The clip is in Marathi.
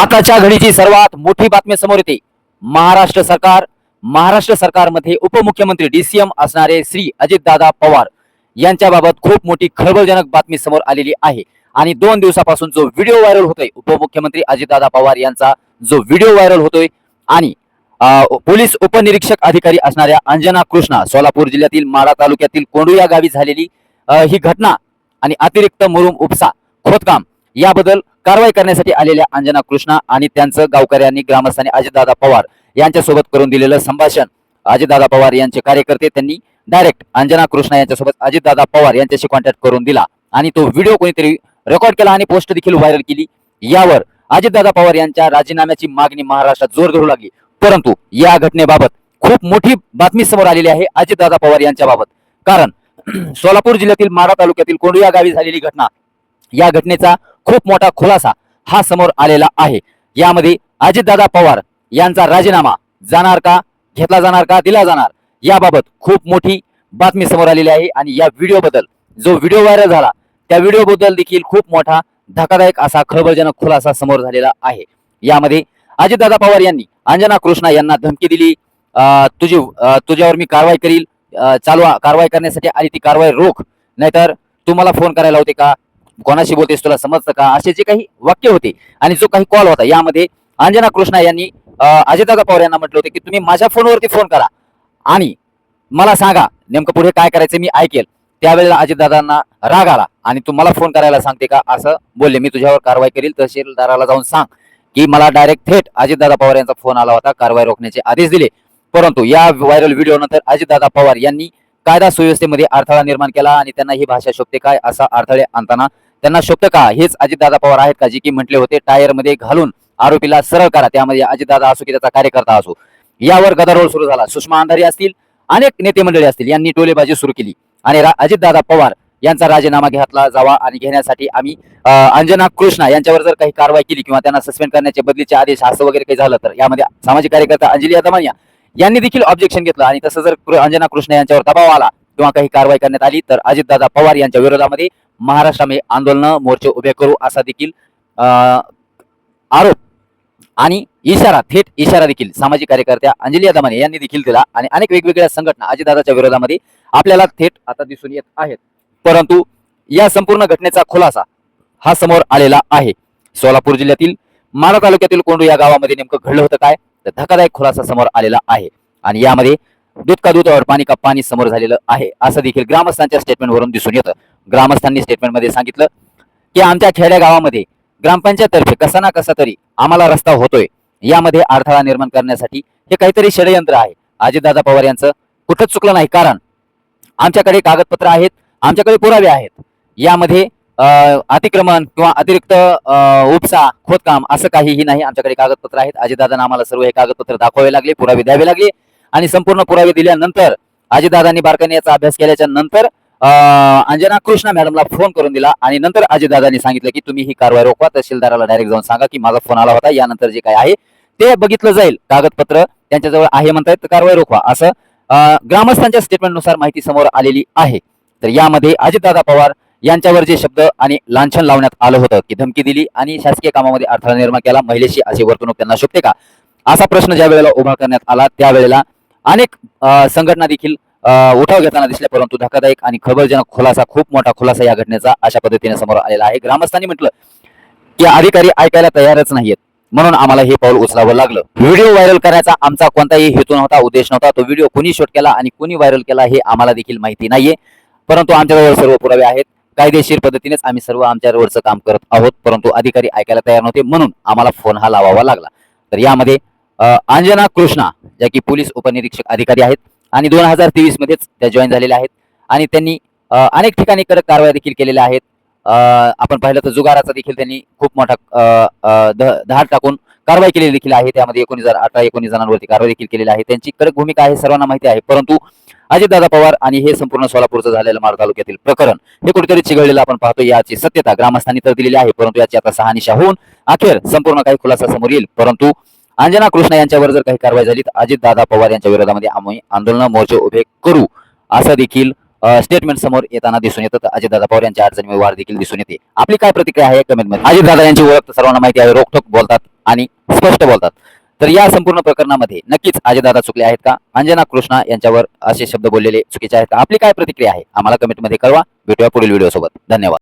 आताच्या घडीची सर्वात मोठी बातमी समोर येते. महाराष्ट्र सरकार महाराष्ट्र सरकारमध्ये उपमुख्यमंत्री डीसीएम असणारे श्री अजितदादा पवार यांच्याबाबत खूप मोठी खळबळजनक बातमी समोर आलेली आहे. आणि दोन दिवसापासून जो व्हिडिओ व्हायरल होतोय उपमुख्यमंत्री अजितदादा पवार यांचा जो व्हिडिओ व्हायरल होतोय आणि पोलीस उपनिरीक्षक अधिकारी असणाऱ्या अंजना कृष्णा सोलापूर जिल्ह्यातील माडा तालुक्यातील कोंडू या गावी झालेली ही घटना आणि अतिरिक्त मुरुम उपसा खोदकाम याबद्दल कारवाई करण्यासाठी आलेल्या अंजना कृष्णा आणि त्यांचं गावकऱ्यांनी ग्रामस्थांनी अजितदादा पवार यांच्यासोबत करून दिलेलं संभाषण. अजितदादा पवार यांचे कार्यकर्ते त्यांनी डायरेक्ट अंजना कृष्णा यांच्यासोबत अजितदादा पवार यांच्याशी कॉन्टॅक्ट करून दिला. आणि तो व्हिडिओ कोणीतरी रेकॉर्ड केला आणि पोस्ट देखील व्हायरल केली. यावर अजितदादा पवार यांच्या राजीनाम्याची मागणी महाराष्ट्रात जोर धरू लागली. परंतु या घटनेबाबत खूप मोठी बातमी समोर आलेली आहे अजितदादा पवार यांच्याबाबत. कारण सोलापूर जिल्ह्यातील माढा तालुक्यातील कोंडू या गावी झालेली घटना या घटनेचा खूप मोठा खुलासा हा समोर आलेला आहे. यामध्ये अजितदादा पवार यांचा राजीनामा जाणार का घेतला जाणार का दिला जाणार याबाबत खूप मोठी बातमी समोर आलेली आहे आणि या व्हिडिओबद्दल जो व्हिडिओ व्हायरल झाला त्या व्हिडिओबद्दल देखील खूप मोठा धक्कादायक असा खळबळजनक खुलासा समोर झालेला आहे. यामध्ये अजितदादा पवार यांनी अंजना कृष्णा यांना धमकी दिली तुझी तुझ्यावर मी कारवाई करील चालू कारवाई करण्यासाठी आली ती कारवाई रोख नाहीतर तू मला फोन करायला होते का? कोणाशी बोलतेस तुला समजतं का? असे जे काही वाक्य होते आणि जो काही कॉल होता यामध्ये अंजना कृष्णा यांनी अं, अजितदादा पवार यांना म्हटलं होतं की तुम्ही माझ्या फोनवरती फोन करा. आणि मला सांगा नेमकं पुढे काय करायचं मी ऐकेल. त्यावेळेला अजितदादांना राग आला आणि तू मला फोन करायला सांगते का? असं बोलले. मी तुझ्यावर कारवाई करील तहसीलदाराला जाऊन सांग की मला डायरेक्ट थेट अजितदादा पवार यांचा फोन आला होता कारवाई रोखण्याचे आदेश दिले. परंतु या व्हायरल व्हिडिओ नंतर अजितदादा पवार यांनी कायदा सुव्यवस्थेमध्ये अडथळा निर्माण केला आणि त्यांना ही भाषा शोभते काय असा अडथळे आणताना त्यांना शोभतं का? हेच अजितदादा पवार आहेत का? जे की म्हटले होते टायरमध्ये घालून आरोपीला सरळ करा. त्यामध्ये अजितदादा असो की त्याचा कार्यकर्ता असो. यावर गदारोळ सुरू झाला. सुषमा अंधारी असतील अनेक नेते मंडळी असतील यांनी टोलेबाजी सुरू केली. आणि अजितदादा पवार यांचा राजीनामा घेतला जावा आणि घेण्यासाठी आम्ही अंजना कृष्णा यांच्यावर जर काही कारवाई केली किंवा त्यांना सस्पेंड करण्याचे बदलीचे आदेश असं वगैरे काही झालं तर यामध्ये सामाजिक कार्यकर्ता अंजली अदमानिया यांनी देखील ऑब्जेक्शन घेतलं. आणि तसं जर कृ- अंजना कृष्णा यांच्यावर दबाव आला किंवा काही कारवाई करण्यात आली तर अजितदादा पवार यांच्या विरोधामध्ये महाराष्ट्रामध्ये आंदोलन मोर्चे उभे करू असा देखील आरोप आणि इशारा थेट इशारा देखील सामाजिक कार्यकर्त्या अंजली यादमाने यांनी देखील दिला आणि अनेक वेगवेगळ्या संघटना अजितदादाच्या विरोधामध्ये आपल्याला थेट आता दिसून येत आहेत. परंतु या संपूर्ण घटनेचा खुलासा हा समोर आलेला आहे. सोलापूर जिल्ह्यातील माडा तालुक्यातील कोंडू या गावामध्ये नेमकं घडलं होतं काय? तर धक्कादायक खुलासा समोर आलेला आहे. आणि यामध्ये दूध का दूध और पाणी का पाणी समोर झालेलं आहे. असं देखील ग्रामस्थांच्या स्टेटमेंटवरून दिसून येतं. ग्रामस्थांनी स्टेटमेंटमध्ये सांगितलं की आमच्या खेड्या गावामध्ये ग्रामपंचायततर्फे कसा ना कसा तरी आम्हाला रस्ता होतोय. यामध्ये अडथळा निर्माण करण्यासाठी हे काहीतरी षडयंत्र आहे. अजितदादा पवार यांचं कुठंच चुकलं नाही कारण आमच्याकडे कागदपत्र आहेत आमच्याकडे पुरावे आहेत. यामध्ये अं, अतिक्रमण किंवा अतिरिक्त अं, उपसा खोदकाम असं काहीही नाही आमच्याकडे कागदपत्र आहेत. अजितदादांना आम्हाला सर्व हे कागदपत्र दाखवावे लागले पुरावे द्यावे लागले. आणि संपूर्ण पुरावे दिल्यानंतर अजितदादांनी बारकाने याचा अभ्यास केल्याच्यानंतर अंजना कृष्णा मॅडमला फोन करून दिला आणि नंतर अजितदादांनी सांगितलं की तुम्ही ही कारवाई रोखवा तहसीलदाराला डायरेक्ट जाऊन सांगा की माझा फोन आला होता यानंतर जे काय आहे ते बघितलं जाईल. कागदपत्र त्यांच्याजवळ आहे म्हणतायत तर कारवाई रोखवा असं ग्रामस्थांच्या स्टेटमेंटनुसार माहिती समोर आलेली आहे. तर यामध्ये अजितदादा पवार यांच्यावर जे शब्द आणि लांछन लावण्यात आलं होतं की धमकी दिली आणि शासकीय कामामध्ये अडथळा निर्माण केला महिलेशी अशी वर्तणूक त्यांना शोभते का? असा प्रश्न ज्या वेळेला उभा करण्यात आला त्यावेळेला अनेक संघटना देखील उठाव घेताना दिसल्या परंतु धक्कादायक आणि खबरजनक खुलासा खूप मोठा खुलासा या घटनेचा अशा पद्धतीने समोर आलेला आहे. ग्रामस्थांनी म्हटलं की अधिकारी ऐकायला तयारच नाहीयेत. म्हणून आम्हाला हे पाऊल उचलावं लागलं. व्हिडिओ व्हायरल करण्याचा आमचा कोणताही हेतू नव्हता उद्देश नव्हता. तो व्हिडिओ कुणी शूट केला आणि कुणी व्हायरल केला हे आम्हाला देखील माहिती नाहीये. परंतु आमच्याजवळ सर्व पुरावे आहेत. कायदेशीर पद्धतीनेच आम्ही सर्व आमच्या रोडचं काम करत आहोत. परंतु अधिकारी ऐकायला तयार नव्हते. म्हणून आम्हाला फोन हा लावावा लागला. तर यामध्ये अंजना कृष्णा ज्या की पोलीस उपनिरीक्षक अधिकारी आहेत. आणि दोन हजार तेवीस मध्येच त्या जॉईन झालेल्या आहेत. आणि त्यांनी अनेक ठिकाणी कडक कारवाया देखील केलेल्या आहेत. आपण पाहिलं तर जुगाराचा देखील त्यांनी खूप मोठा धाड टाकून कारवाई केलेली देखील आहे. त्यामध्ये एकोणीस हजार अठरा एकोणीस जणांवरती कारवाई देखील केलेली आहे. त्यांची कडक भूमिका आहे सर्वांना माहिती आहे. परंतु अजितदादा पवार आणि हे संपूर्ण सोलापूरचं झालेलं माड तालुक्यातील प्रकरण हे कुठेतरी चिघळलेलं आपण पाहतो याची सत्यता ग्रामस्थांनी तर दिलेली आहे. परंतु याची आता शहानिशा होऊन अखेर संपूर्ण काही खुलासा समोर येईल. परंतु अंजना कृष्णा यांच्यावर जर काही कारवाई झाली तर अजितदादा पवार यांच्या विरोधामध्ये आम्ही आंदोलन मोर्चे उभे करू असं देखील स्टेटमेंट समोर येताना दिसून येतं. तर अजितदादा पवार यांच्या अडचणीवर वाढ देखील दिसून येते. आपली काय प्रतिक्रिया आहे कमेंटमध्ये अजितदादा यांची ओळख तर सर्वांना माहिती आहे. रोखोक बोलतात आणि स्पष्ट बोलतात. तर या संपूर्ण प्रकरणामध्ये नक्कीच अजितदादा चुकले आहेत का? अंजना कृष्णा यांच्यावर असे शब्द बोललेले चुकीचे आहेत का? आपली काय प्रतिक्रिया आहे? आम्हाला कमेंटमध्ये कळवा. भेटूया पुढील व्हिडिओ सोबत. धन्यवाद.